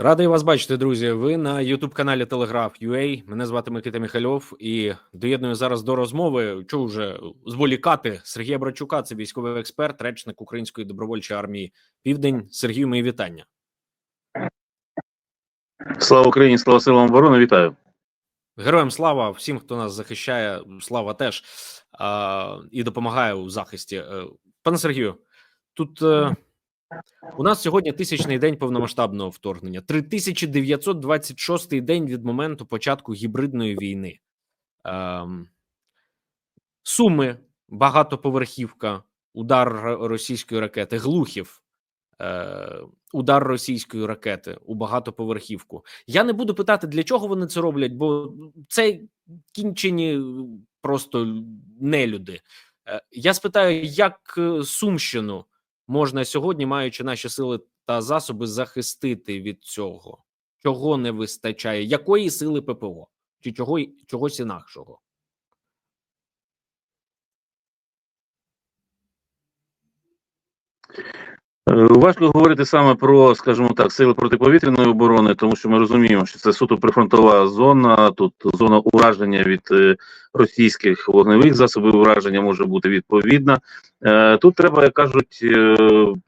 Радий вас бачити, друзі. Ви на youtube каналі Телеграф UA. Мене звати Микита Михальов і доєдную зараз до розмови. Чого вже зволікати Сергія Брачука, це військовий експерт, речник Української добровольчої армії Південь. Сергію, мої вітання. Слава Україні, слава силам оборони, вітаю. Героям слава всім, хто нас захищає. Слава теж а, і допомагає у захисті. Е, Пане Сергію, тут е, у нас сьогодні тисячний день повномасштабного вторгнення, 3926 день від моменту початку гібридної війни. Ем, Суми, багатоповерхівка, удар російської ракети, глухів, е, удар російської ракети у багатоповерхівку. Я не буду питати, для чого вони це роблять, бо це кінчені просто нелюди. Е, Я спитаю, як е, Сумщину можна сьогодні, маючи наші сили та засоби, захистити від цього? Чого не вистачає? Якої сили ППО? Чи чого чогось інакшого? Важко говорити саме про, скажімо так, сили протиповітряної оборони, тому що ми розуміємо, що це суто прифронтова зона. Тут зона ураження від е, російських вогневих засобів ураження може бути відповідна. Е, Тут треба, як кажуть, е,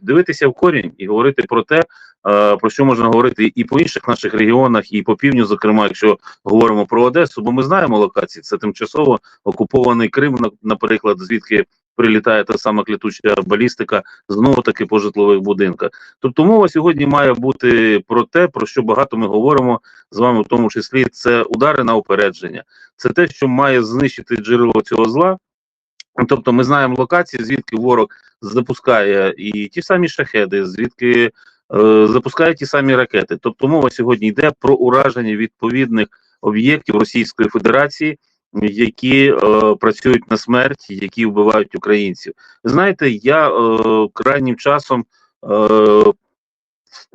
дивитися в корінь і говорити про те, е, про що можна говорити і по інших наших регіонах, і по півдню, зокрема, якщо говоримо про Одесу, бо ми знаємо локації. Це тимчасово окупований Крим, на- наприклад, звідки прилітає та сама клятуча балістика знову таки по житлових будинках. Тобто мова сьогодні має бути про те, про що багато ми говоримо з вами, в тому числі це удари на упередження, це те, що має знищити джерело цього зла. Тобто, ми знаємо локації, звідки ворог запускає і ті самі шахеди, звідки е, запускає ті самі ракети. Тобто, мова сьогодні йде про ураження відповідних об'єктів Російської Федерації, які е, працюють на смерть, які вбивають українців. Знаєте, я е, крайнім часом е,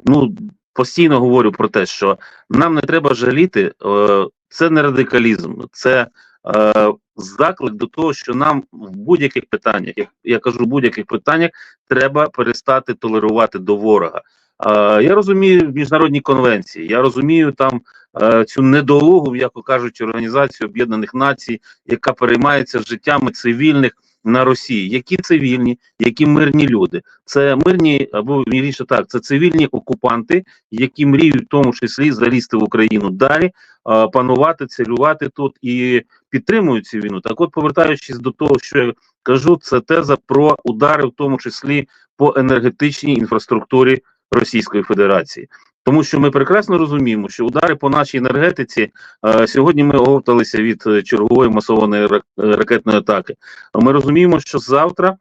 ну, постійно говорю про те, що нам не треба жаліти, е, це не радикалізм, це е, заклик до того, що нам в будь-яких питаннях, як я кажу, в будь-яких питаннях треба перестати толерувати до ворога. Я розумію міжнародні конвенції, я розумію там е, цю недолугу, як кажуть, організацію Об'єднаних Націй, яка переймається життями цивільних на Росії. Які цивільні, які мирні люди? Це мирні або вірніше так, це цивільні окупанти, які мріють в тому числі залізти в Україну далі, панувати, цілювати тут і підтримують цю війну. Так, от повертаючись до того, що я кажу, це теза про удари, в тому числі по енергетичній інфраструктурі Російської Федерації. Тому що ми прекрасно розуміємо, що удари по нашій енергетиці е, сьогодні ми оговталися від е, чергової масованої рак- ракетної атаки. Ми розуміємо, що завтра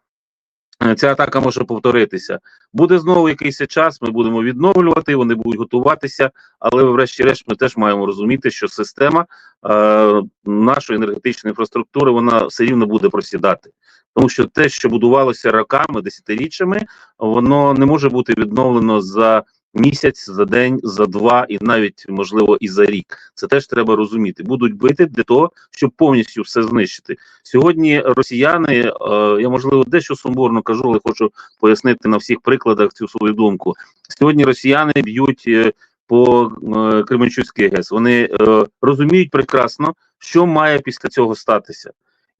ця атака може повторитися. Буде знову якийсь час, ми будемо відновлювати, вони будуть готуватися, але врешті-решт ми теж маємо розуміти, що система е, нашої енергетичної інфраструктури вона все рівно буде просідати. Тому що те, що будувалося роками, десятиріччями, воно не може бути відновлено за місяць, за день, за два і навіть можливо і за рік. Це теж треба розуміти. Будуть бити для того, щоб повністю все знищити. Сьогодні росіяни, е, я можливо дещо сумбурно кажу, але хочу пояснити на всіх прикладах цю свою думку. Сьогодні росіяни б'ють е, по е, Кременчуцькій ГЕС. Вони е, розуміють прекрасно, що має після цього статися.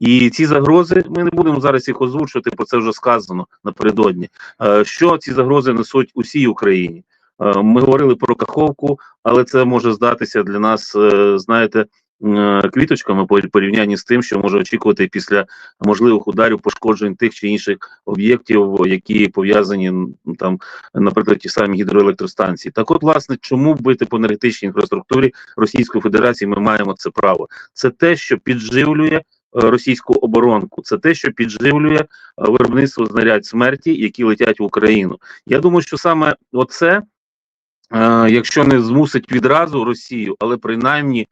І ці загрози ми не будемо зараз їх озвучувати, про це вже сказано напередодні. Е, Що ці загрози несуть усій Україні? Е, Ми говорили про Каховку, але це може здатися для нас, е, знаєте, е, квіточками по порівнянні з тим, що може очікувати після можливих ударів пошкоджень тих чи інших об'єктів, які пов'язані там, наприклад, ті самі гідроелектростанції. Так, от, власне, чому бити по енергетичній інфраструктурі Російської Федерації? Ми маємо це право. Це те, що підживлює. Російську оборонку це те, що підживлює виробництво знарядь смерті, які летять в Україну. Я думаю, що саме оце, якщо не змусить відразу Росію, але принаймні е,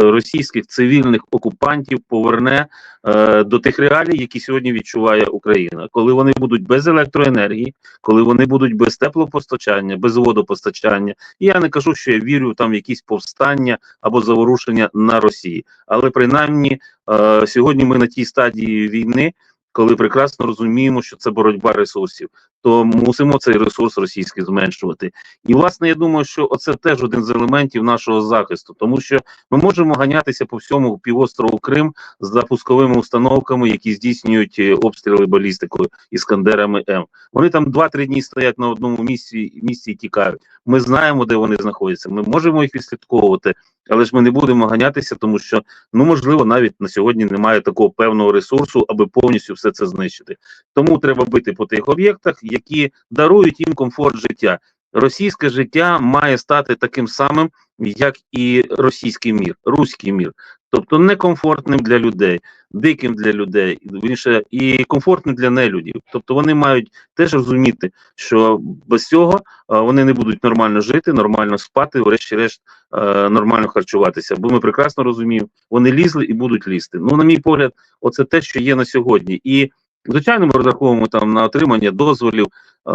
російських цивільних окупантів поверне е, до тих реалій, які сьогодні відчуває Україна, коли вони будуть без електроенергії, коли вони будуть без теплопостачання, без водопостачання. Я не кажу, що я вірю там в якісь повстання або заворушення на Росії, але принаймні е, сьогодні ми на тій стадії війни. Коли прекрасно розуміємо, що це боротьба ресурсів, то мусимо цей ресурс російський зменшувати. І власне я думаю, що оце теж один з елементів нашого захисту, тому що ми можемо ганятися по всьому півострову Крим з запусковими установками, які здійснюють е, обстріли балістикою іскандерами М. Вони там 2-3 дні стоять на одному місці, місці і тікають. Ми знаємо, де вони знаходяться. Ми можемо їх відслідковувати, але ж ми не будемо ганятися, тому що ну можливо навіть на сьогодні немає такого певного ресурсу, аби повністю все це знищити. Тому треба бити по тих об'єктах, які дарують їм комфорт життя. Російське життя має стати таким самим, як і російський мір, руський мір, тобто некомфортним для людей, диким для людей, вірніше, і комфортним для нелюдів. Тобто вони мають теж розуміти, що без цього а, вони не будуть нормально жити, нормально спати, врешті-решт е, нормально харчуватися. Бо ми прекрасно розуміємо, вони лізли і будуть лізти. Ну, на мій погляд, оце те, що є на сьогодні. І звичайно, ми розраховуємо там на отримання дозволів.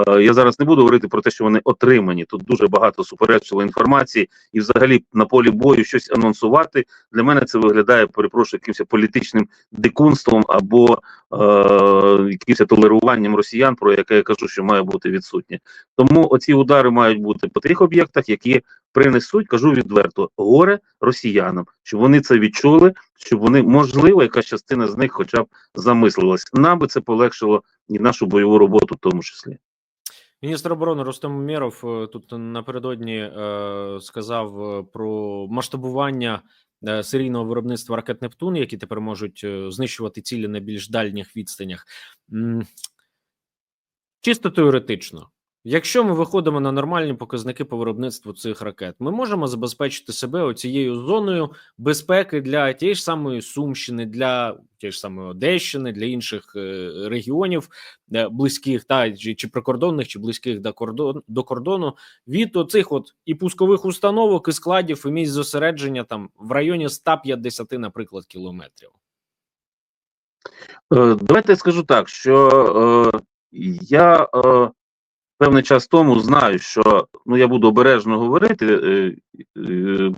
Е, Я зараз не буду говорити про те, що вони отримані. Тут дуже багато суперечливої інформації, і взагалі на полі бою щось анонсувати. Для мене це виглядає, перепрошую, якимось політичним дикунством або е, якимось толеруванням росіян, про яке я кажу, що має бути відсутнє. Тому оці удари мають бути по тих об'єктах, які принесуть, кажу відверто, горе росіянам, щоб вони це відчули, щоб вони можливо, якась частина з них, хоча б замислилась. Нам би це полегшило і нашу бойову роботу, в тому числі. Міністр оборони Рустем Умєров е, тут напередодні е, сказав е, про масштабування е, серійного виробництва ракет Нептун, які тепер можуть знищувати цілі на більш дальніх відстанях. Чисто теоретично, якщо ми виходимо на нормальні показники по виробництву цих ракет, ми можемо забезпечити себе оцією зоною безпеки для тієї ж самої Сумщини, для тієї ж самої Одещини, для інших е, регіонів е, близьких та чи, прикордонних, чи близьких до кордону до кордону від оцих от і пускових установок, і складів, і місць зосередження там в районі 150, наприклад, кілометрів. Е, Давайте скажу так, що е, я е, певний час тому знаю, що ну я буду обережно говорити. Е, е,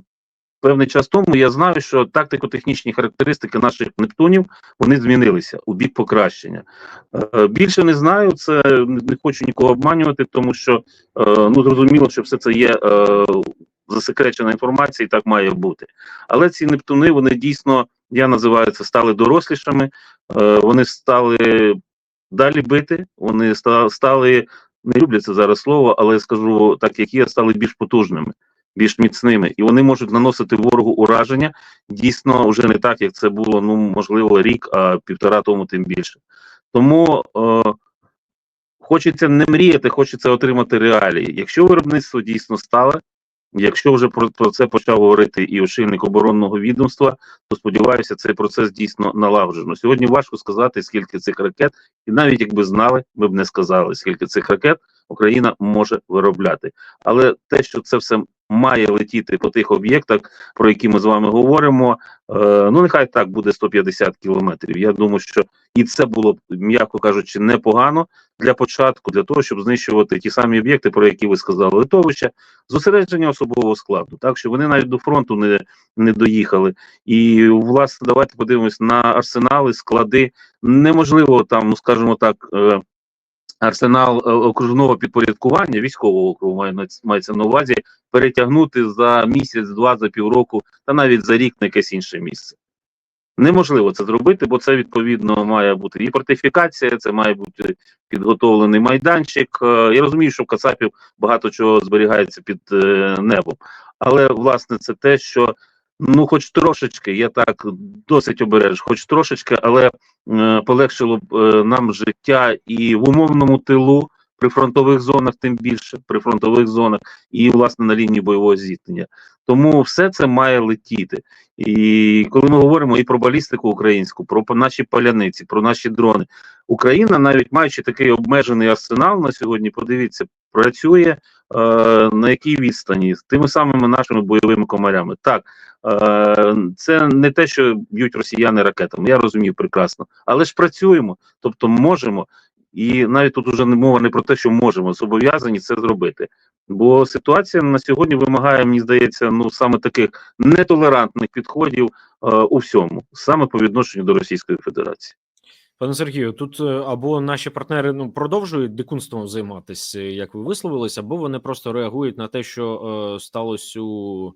певний час тому я знаю, що тактико-технічні характеристики наших Нептунів вони змінилися у бік покращення. Е, більше не знаю, це не хочу нікого обманювати, тому що ну зрозуміло, що все це є засекречена інформація, і так має бути. Але ці Нептуни вони дійсно, я називаю це, стали дорослішими. Вони стали далі бити, вони ста- стали, не це зараз слово, але скажу так, як є, стали більш потужними, більш міцними, і вони можуть наносити ворогу ураження дійсно вже не так, як це було, ну можливо, рік, а півтора тому тим більше. Тому е, хочеться не мріяти, хочеться отримати реалії. Якщо виробництво дійсно стале, Якщо вже про, це почав говорити і очільник оборонного відомства, то сподіваюся, цей процес дійсно налагоджено. Сьогодні важко сказати, скільки цих ракет, і навіть якби знали, ми б не сказали, скільки цих ракет Україна може виробляти. Але те, що це все має летіти по тих об'єктах, про які ми з вами говоримо, е, ну нехай так буде 150 кілометрів. Я думаю, що і це було б, м'яко кажучи, непогано для початку, для того, щоб знищувати ті самі об'єкти, про які ви сказали, литовища, зосередження особового складу, так що вони навіть до фронту не, не доїхали. І власне, давайте подивимось на арсенали, склади. Неможливо там, ну скажімо так, е, арсенал е, окружного підпорядкування військового округу мається на увазі перетягнути за місяць, два, за півроку, та навіть за рік на якесь інше місце. Неможливо це зробити, бо це відповідно має бути і фортифікація, це має бути підготовлений майданчик. Е, Я розумію, що в Кацапів багато чого зберігається під е, небом, але власне це те, що ну, хоч трошечки, я так досить обережу, хоч трошечки, але е, полегшило б е, нам життя і в умовному тилу. При фронтових зонах, тим більше при фронтових зонах, і власне на лінії бойового зіткнення. Тому все це має летіти. І коли ми говоримо і про балістику українську, про наші паляниці, про наші дрони, Україна, навіть маючи такий обмежений арсенал на сьогодні, подивіться, працює е, на якій відстані з тими самими нашими бойовими комарями. Так, е, це не те, що б'ють росіяни ракетами. Я розумію прекрасно, але ж працюємо, тобто можемо. І навіть тут уже не мова не про те, що можемо, зобов'язані це зробити. Бо ситуація на сьогодні вимагає, мені здається, ну саме таких нетолерантних підходів е, у всьому, саме по відношенню до Російської Федерації. Пане Сергію, тут е, або наші партнери ну продовжують дикунством займатися, як ви висловились, або вони просто реагують на те, що е, сталося у е,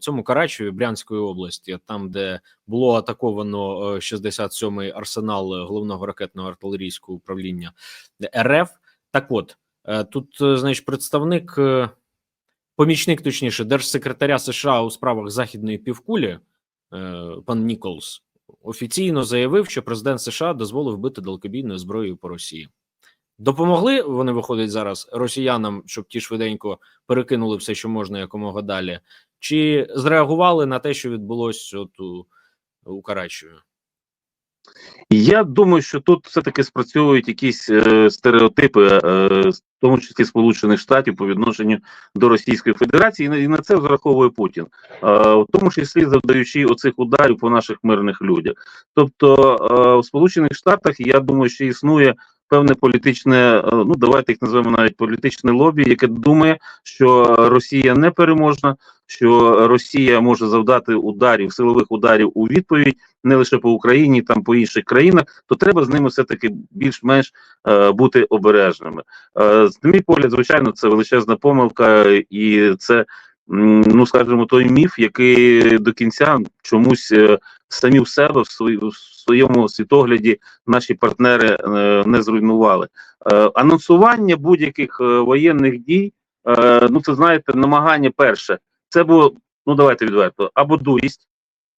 цьому Карачеві Брянської області, там, де було атаковано е, 67-й арсенал е, головного ракетного артилерійського управління РФ. Так, от е, тут, е, значить, представник, е, помічник, точніше, держсекретаря США у справах західної півкулі, е, пан Ніколс офіційно заявив, що президент США дозволив бити далекобійною зброєю по Росії. Допомогли вони виходять зараз росіянам, щоб ті швиденько перекинули все, що можна якомога далі, чи зреагували на те, що відбулося от у, у Карачеві? Я думаю, що тут все-таки спрацьовують якісь е, стереотипи, е, в тому числі Сполучених Штатів по відношенню до Російської Федерації, і на, і на це розраховує Путін, е, в тому числі завдаючи оцих ударів по наших мирних людях. Тобто е, в Сполучених Штатах я думаю, що існує певне політичне, е, ну давайте їх назвемо навіть політичне лобі, яке думає, що Росія не переможна, що Росія може завдати ударів, силових ударів у відповідь не лише по Україні, там по інших країнах, то треба з ними все таки більш-менш е, бути обережними. Е, з мій погляд, звичайно, це величезна помилка, і це, ну скажімо, той міф, який до кінця чомусь е, самі в себе в, своєму світогляді наші партнери е, не зруйнували. Е, анонсування будь-яких е, воєнних дій, е, ну це знаєте, намагання перше. Це було, ну давайте відверто, або дурість.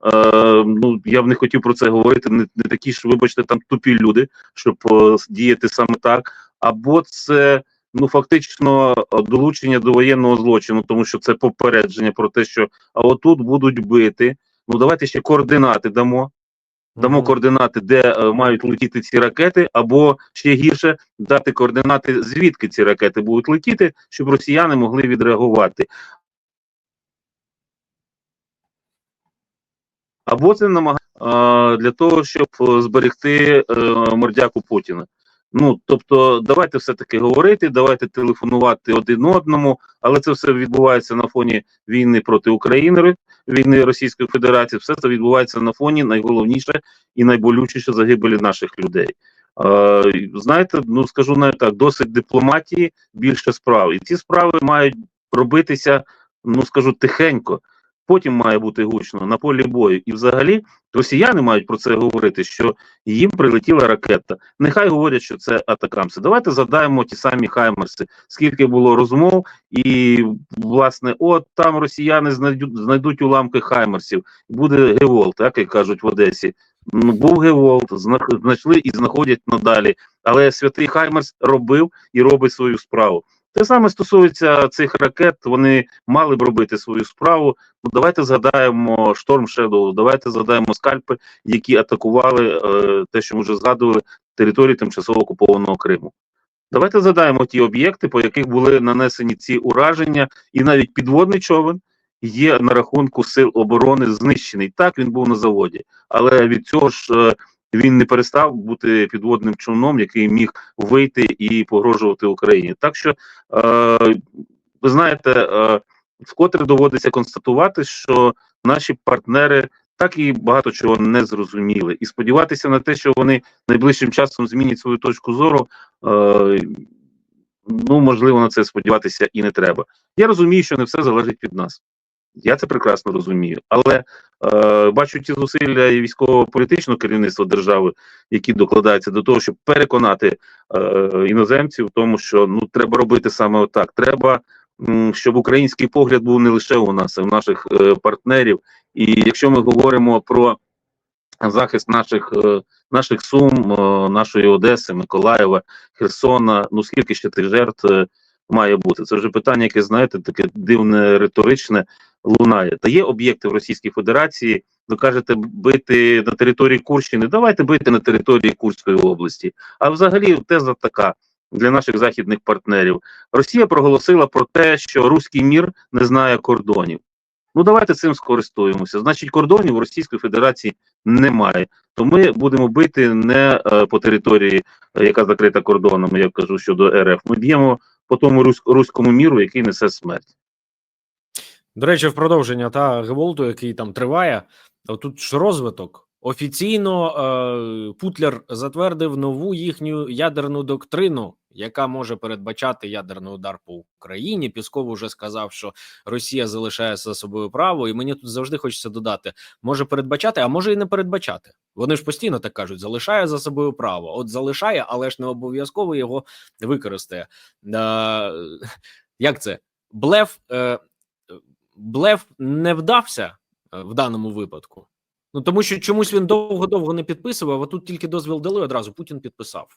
Е, ну я б не хотів про це говорити. Не, не такі ж, вибачте, там тупі люди, щоб е, діяти саме так. Або це ну фактично е, долучення до воєнного злочину, тому що це попередження про те, що а отут будуть бити. Ну давайте ще координати дамо. Дамо Мгм. координати, де е, мають летіти ці ракети, або ще гірше дати координати, звідки ці ракети будуть летіти, щоб росіяни могли відреагувати. Або це намагання для того, щоб е, зберегти е, мордяку Путіна. Ну тобто, давайте все-таки говорити, давайте телефонувати один одному, але це все відбувається на фоні війни проти України, війни Російської Федерації. Все це відбувається на фоні найголовніше і найболючіше загибелі наших людей. Е, знаєте, ну скажу навіть так: досить дипломатії, більше справ, і ці справи мають робитися, ну скажу тихенько. Потім має бути гучно на полі бою. І взагалі росіяни мають про це говорити, що їм прилетіла ракета. Нехай говорять, що це атакамси. Давайте задаємо ті самі хаймерси, скільки було розмов, і власне, от там росіяни знайдуть знайдуть уламки хаймерсів. Буде Геволт, так як кажуть в Одесі. Ну, був Геволт, зна- знайшли і знаходять надалі. Але святий Хаймерс робив і робить свою справу. Те саме стосується цих ракет, вони мали б робити свою справу. Ну давайте згадаємо Storm Shadow, давайте згадаємо скальпи, які атакували е, те, що ми вже згадували, території тимчасово окупованого Криму. Давайте згадаємо ті об'єкти, по яких були нанесені ці ураження, і навіть підводний човен є на рахунку сил оборони знищений. Так він був на заводі, але від цього ж е, він не перестав бути підводним човном, який міг вийти і погрожувати Україні. Так що, е, ви знаєте, е, вкотре доводиться констатувати, що наші партнери так і багато чого не зрозуміли, і сподіватися на те, що вони найближчим часом змінять свою точку зору. Е, Ну, можливо, на це сподіватися і не треба. Я розумію, що не все залежить від нас. Я це прекрасно розумію, але е, бачу ті зусилля і військово-політичного керівництва держави, які докладаються до того, щоб переконати е, іноземців в тому, що ну треба робити саме отак. Треба, щоб український погляд був не лише у нас, а в наших е, партнерів. І якщо ми говоримо про захист наших е, наших сум, е, нашої Одеси, Миколаєва, Херсона, ну скільки ще тих жертв е, має бути? Це вже питання, яке знаєте, таке дивне, риторичне лунає. Та є об'єкти в Російській Федерації. Ви кажете, бити на території Курщини. Давайте бити на території Курської області. А взагалі теза така для наших західних партнерів. Росія проголосила про те, що руський мір не знає кордонів. Ну давайте цим скористуємося. Значить, кордонів у Російської Федерації немає. То ми будемо бити не е, по території, е, яка закрита кордонами, я кажу щодо РФ. Ми б'ємо по тому русь- руському міру, який несе смерть. До речі, в продовження та Геволту, який там триває, тут ж розвиток. Офіційно е, Путлер затвердив нову їхню ядерну доктрину, яка може передбачати ядерний удар по Україні. Пісков уже сказав, що Росія залишає за собою право, і мені тут завжди хочеться додати: може передбачати, а може і не передбачати. Вони ж постійно так кажуть: залишає за собою право. От залишає, але ж не обов'язково його використає. Е, як це? Блеф, е, блеф не вдався в даному випадку. Ну тому що чомусь він довго-довго не підписував, а тут тільки дозвіл дали одразу. Путін підписав.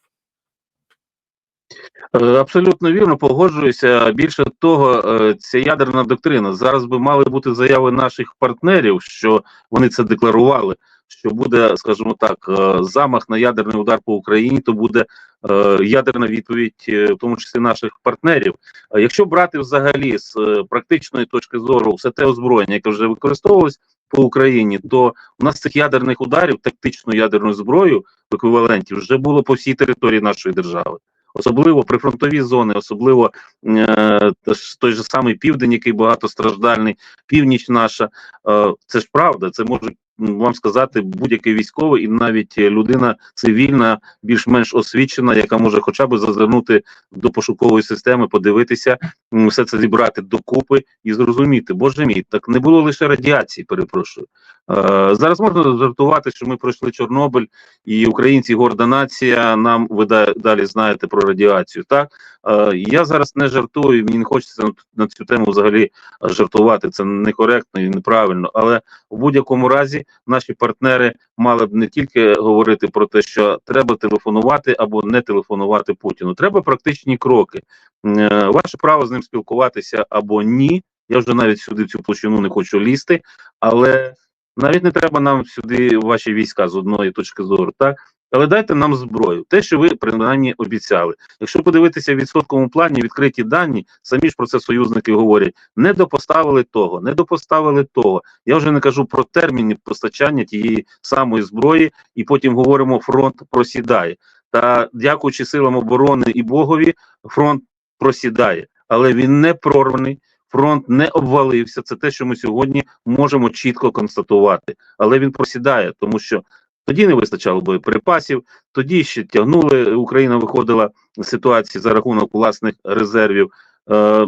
Е, Абсолютно вірно, погоджуюся. Більше того, е, ця ядерна доктрина зараз би мали бути заяви наших партнерів, що вони це декларували. Що буде, скажімо так, е, замах на ядерний удар по Україні, то буде е, ядерна відповідь, е, в тому числі наших партнерів. Якщо брати взагалі з практичної точки зору все те озброєння, яке вже використовувалось по Україні, то у нас цих ядерних ударів, тактичну ядерну зброю в еквіваленті вже було по всій території нашої держави особливо прифронтові зони, особливо е, той же самий південь, який багатостраждальний, північ наша. Е, це ж правда, це можуть вам сказати будь-який військовий, і навіть людина цивільна, більш-менш освічена, яка може хоча б зазирнути до пошукової системи, подивитися, все це зібрати докупи і зрозуміти, боже мій, так не було лише радіації, перепрошую. Е, зараз можна жартувати, що ми пройшли Чорнобиль, і українці горда нація. Нам ви да- далі знаєте про радіацію. Так е, я зараз не жартую. Мені не хочеться на, цю тему взагалі жартувати. Це некоректно і неправильно. Але в будь-якому разі наші партнери мали б не тільки говорити про те, що треба телефонувати або не телефонувати Путіну. Треба практичні кроки. Е, Ваше право з ним спілкуватися або ні. Я вже навіть сюди цю площину не хочу лізти, але навіть не треба нам сюди ваші війська з одної точки зору, так? Але дайте нам зброю, те, що ви принаймні обіцяли. Якщо подивитися в відсотковому плані, відкриті дані, самі ж про це союзники говорять: не допоставили того, не допоставили того. Я вже не кажу про терміни постачання тієї самої зброї, і потім говоримо, фронт просідає. Та дякуючи силам оборони і Богові, фронт просідає, але він не прорваний. Фронт не обвалився. Це те, що ми сьогодні можемо чітко констатувати. Але він просідає, тому що тоді не вистачало боєприпасів, тоді ще тягнули. Україна виходила з ситуації за рахунок власних резервів. Е,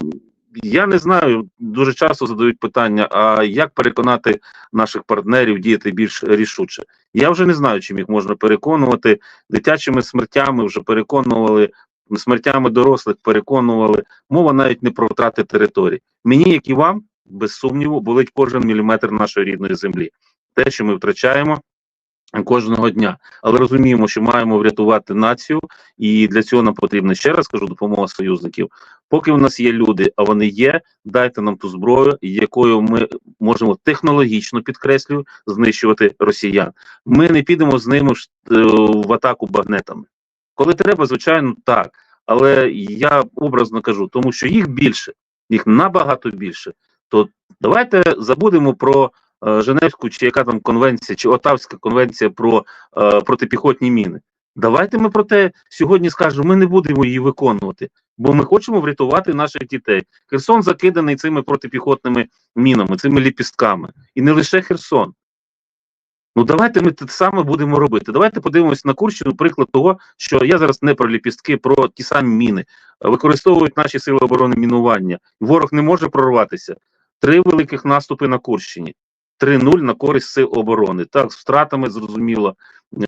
я не знаю, дуже часто задають питання: а як переконати наших партнерів діяти більш рішуче? Я вже не знаю, чим їх можна переконувати. Дитячими смертями вже переконували, смертями дорослих переконували. Мова навіть не про втрати територій. Мені, як і вам, без сумніву, болить кожен міліметр нашої рідної землі. Те, що ми втрачаємо кожного дня, але розуміємо, що маємо врятувати націю, і для цього нам потрібна ще раз кажу допомога союзників. Поки в нас є люди, а вони є, дайте нам ту зброю, якою ми можемо технологічно підкреслюю знищувати росіян. Ми не підемо з ними е, в атаку багнетами. Коли треба, звичайно, так. Але я образно кажу, тому що їх більше, їх набагато більше. То давайте забудемо про е, Женевську чи яка там конвенція, чи Отавська конвенція про е, протипіхотні міни. Давайте ми про те сьогодні скажемо, ми не будемо її виконувати, бо ми хочемо врятувати наших дітей. Херсон закиданий цими протипіхотними мінами, цими ліпістками. І не лише Херсон. Ну давайте ми те саме будемо робити. Давайте подивимось на Курщину приклад того, що я зараз не про ліпістки, про ті самі міни. Використовують наші сили оборони мінування. Ворог не може прорватися. Три великих наступи на Курщині. 3-0 на користь сил оборони. Так, з втратами зрозуміло.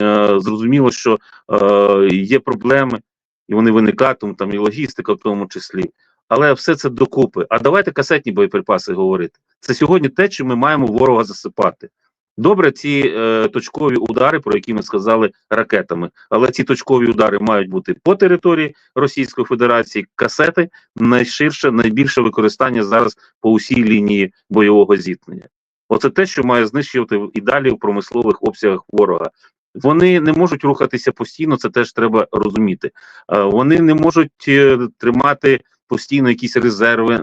Е, зрозуміло, що е, є проблеми, і вони виникатимуть, там і логістика в тому числі. Але все це докупи. А давайте касетні боєприпаси говорити. Це сьогодні те, що ми маємо ворога засипати. Добре, ці е, точкові удари, про які ми сказали ракетами, але ці точкові удари мають бути по території Російської Федерації. Касети найширше, найбільше використання зараз по усій лінії бойового зіткнення. Оце те, що має знищувати і далі в промислових обсягах ворога. Вони не можуть рухатися постійно, це теж треба розуміти. Е, вони не можуть е, тримати постійно якісь резерви,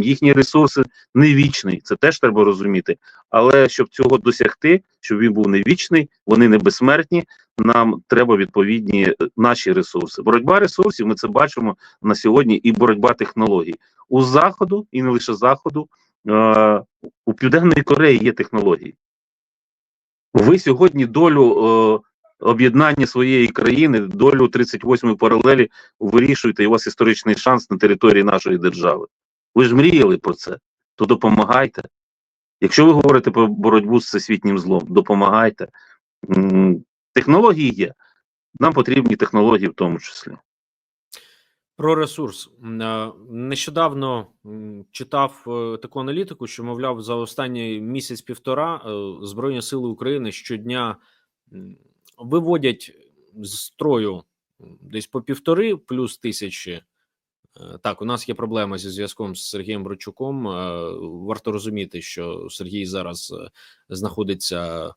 їхні ресурси не вічний, це теж треба розуміти. Але щоб цього досягти, щоб він був не вічний, вони не безсмертні. Нам треба відповідні е, наші ресурси. Боротьба ресурсів, ми це бачимо на сьогодні, і боротьба технологій у заходу, і не лише заходу. Е, у південної Кореї є технології. Ви сьогодні долю е, об'єднання своєї країни, долю 38-ї паралелі вирішуєте, і у вас історичний шанс на території нашої держави. Ви ж мріяли про це, то допомагайте. Якщо ви говорите про боротьбу з всесвітнім злом, допомагайте. Технології є. Нам потрібні технології в тому числі. Про ресурс нещодавно читав е, таку аналітику, що мовляв, за останній місяць-півтора е, Збройні Сили України щодня виводять з строю десь по півтори плюс тисячі. Е, Так, у нас є проблема зі зв'язком з Сергієм Бродчуком. Е, Варто розуміти, що Сергій зараз е, знаходиться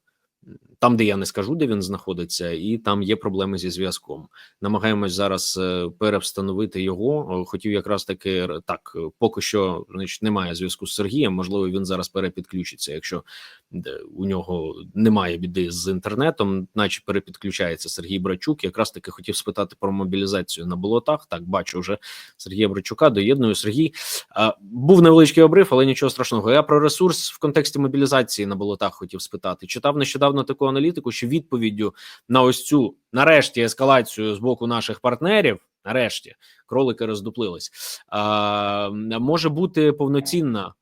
там, де я не скажу, де він знаходиться, і там є проблеми зі зв'язком намагаємось зараз перевстановити його. Хотів якраз таки так, поки що значить, немає зв'язку з Сергієм. Можливо, він зараз перепідключиться, якщо у нього немає біди з інтернетом, наче перепідключається Сергій Брачук. Якраз таки хотів спитати про мобілізацію на болотах. Так, бачу вже Сергія Брачука. Доєдную Сергій. Був невеличкий обрив, але нічого страшного. Я про ресурс в контексті мобілізації на болотах хотів спитати. Читав нещодавно таку аналітику, що відповіддю на ось цю нарешті ескалацію з боку наших партнерів. Нарешті кролики роздуплились. А, може бути повноцінна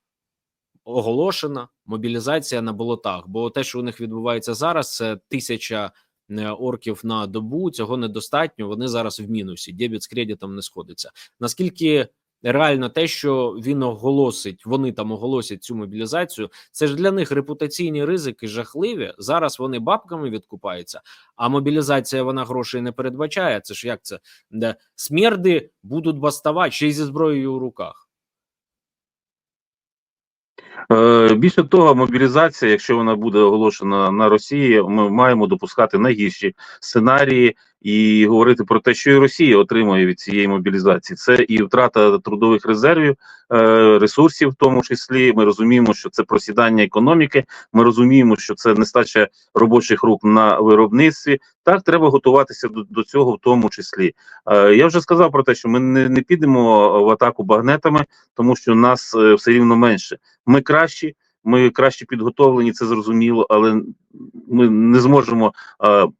оголошена мобілізація на болотах, бо те, що у них відбувається зараз, це тисяча е, орків на добу. Цього недостатньо. Вони зараз в мінусі. Дебіт з кредитом не сходиться. Наскільки реально те, що він оголосить, вони там оголосять цю мобілізацію, це ж для них репутаційні ризики жахливі. Зараз вони бабками відкупаються, а мобілізація вона грошей не передбачає. Це ж як це де смерди будуть бастувати ще й зі зброєю у руках. Е, більше того, мобілізація, якщо вона буде оголошена на Росії, ми маємо допускати найгірші сценарії і говорити про те, що і Росія отримує від цієї мобілізації. Це і втрата трудових резервів, е, ресурсів, в тому числі. Ми розуміємо, що це просідання економіки. Ми розуміємо, що це нестача робочих рук на виробництві. Так, треба готуватися до, до цього, в тому числі. Е, я вже сказав про те, що ми не, не підемо в атаку багнетами, тому що нас е, все рівно менше. Ми кращі, ми краще підготовлені, це зрозуміло, але ми не зможемо,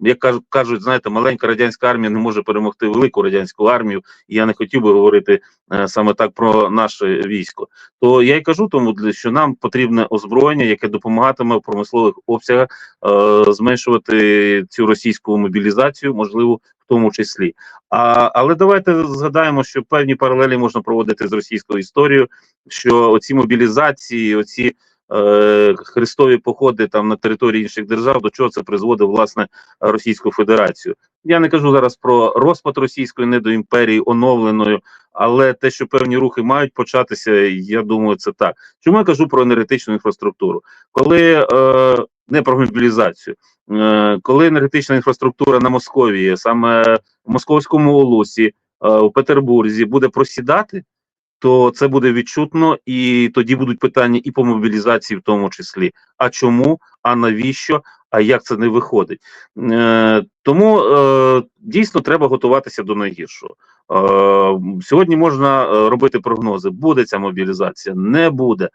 як кажуть, знаєте, маленька радянська армія не може перемогти велику радянську армію. Я не хотів би говорити е, саме так про наше військо. То я й кажу тому, що нам потрібне озброєння, яке допомагатиме в промислових обсягах е, зменшувати цю російську мобілізацію, можливо, в тому числі. А, але давайте згадаємо, що певні паралелі можна проводити з російською історією, що оці мобілізації, оці е, хрестові походи там на території інших держав, до чого це призводить власне Російську Федерацію. Я не кажу зараз про розпад російської недоімперії оновленою, але те, що певні рухи мають початися, я думаю, це так. Чому я кажу про енергетичну інфраструктуру? Коли е, не про мобілізацію, е, коли енергетична інфраструктура на Московії, саме в Московському Олусі, е, у Петербурзі буде просідати, то це буде відчутно, і тоді будуть питання і по мобілізації, в тому числі. А чому? А навіщо? А як це не виходить? Е, тому е, дійсно треба готуватися до найгіршого. Е, сьогодні можна е, робити прогнози: буде ця мобілізація, не буде. Е,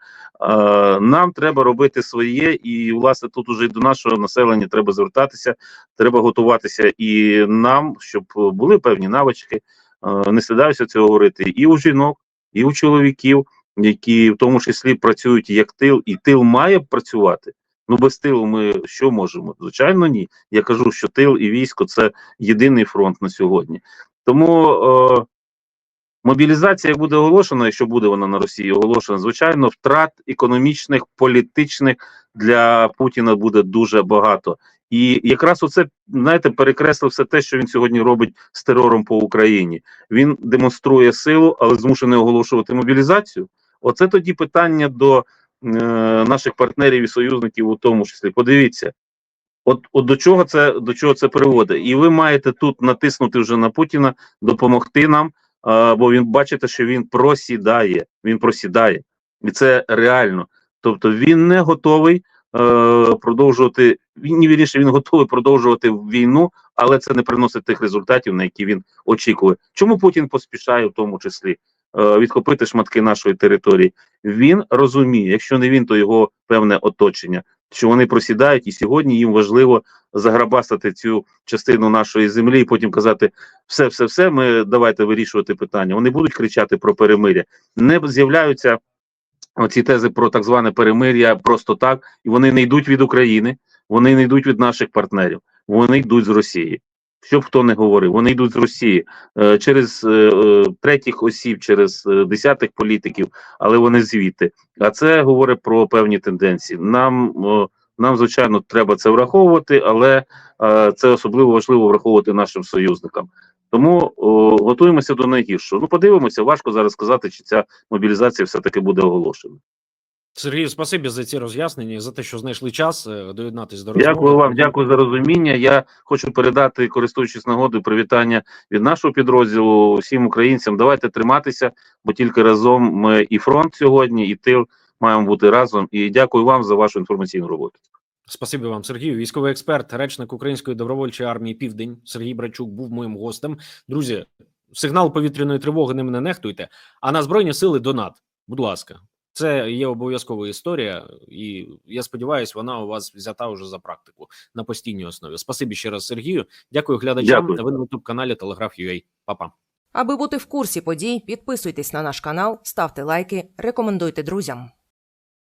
нам треба робити своє, і власне тут уже до нашого населення треба звертатися. Треба готуватися і нам, щоб були певні навички. Е, не стидаюся цього говорити, і у жінок, і у чоловіків, які в тому числі працюють як тил, і тил має працювати. Ну без тилу ми що можемо? Звичайно, ні. Я кажу, що тил і військо це єдиний фронт на сьогодні. Тому е, мобілізація буде оголошена, якщо буде вона на Росії оголошена, звичайно, втрат економічних, політичних для Путіна буде дуже багато. І якраз оце знаєте, перекреслив все те, що він сьогодні робить з терором по Україні. Він демонструє силу, але змушений оголошувати мобілізацію. Оце тоді питання до е, наших партнерів і союзників, у тому числі. Подивіться, от, от до чого це до чого це приводить, і ви маєте тут натиснути вже на Путіна, допомогти нам, е, бо він бачите, що він просідає. Він просідає, і це реально. Тобто він не готовий продовжувати. Він ні вірніше, він готовий продовжувати війну, але це не приносить тих результатів, на які він очікує. Чому Путін поспішає, в тому числі е, відхопити шматки нашої території? Він розуміє, якщо не він, то його певне оточення, що вони просідають, і сьогодні їм важливо заграбастати цю частину нашої землі і потім казати: все, все, все, ми давайте вирішувати питання. Вони будуть кричати про перемиря. Не з'являються оці тези про так зване перемир'я просто так, і вони не йдуть від України, вони не йдуть від наших партнерів, вони йдуть з Росії. Що б хто не говорив, вони йдуть з Росії е, через е, е, третіх осіб, через десятих політиків, але вони звідти. А це говорить про певні тенденції. Нам, нам звичайно, треба це враховувати, але це особливо важливо враховувати нашим союзникам. Тому о, готуємося до найгіршого. Ну, подивимося, важко зараз сказати, чи ця мобілізація все-таки буде оголошена. Сергію, спасибі за ці роз'яснення і за те, що знайшли час е, доєднатись до розмови. Дякую вам, дякую за розуміння. Я хочу передати, користуючись нагодою, привітання від нашого підрозділу всім українцям. Давайте триматися, бо тільки разом ми і фронт сьогодні, і тил маємо бути разом. І дякую вам за вашу інформаційну роботу. Спасибі вам, Сергію. Військовий експерт, речник Української добровольчої армії Південь Сергій Брачук був моїм гостем. Друзі, сигнал повітряної тривоги ним не нехтуйте. А на збройні сили донат. Будь ласка, це є обов'язкова історія, і я сподіваюся, вона у вас взята вже за практику на постійній основі. Спасибі ще раз, Сергію. Дякую глядачам. Дякую. Ви на youtube каналі Телеграф.ua. Па-па. Аби бути в курсі подій, підписуйтесь на наш канал, ставте лайки, рекомендуйте друзям.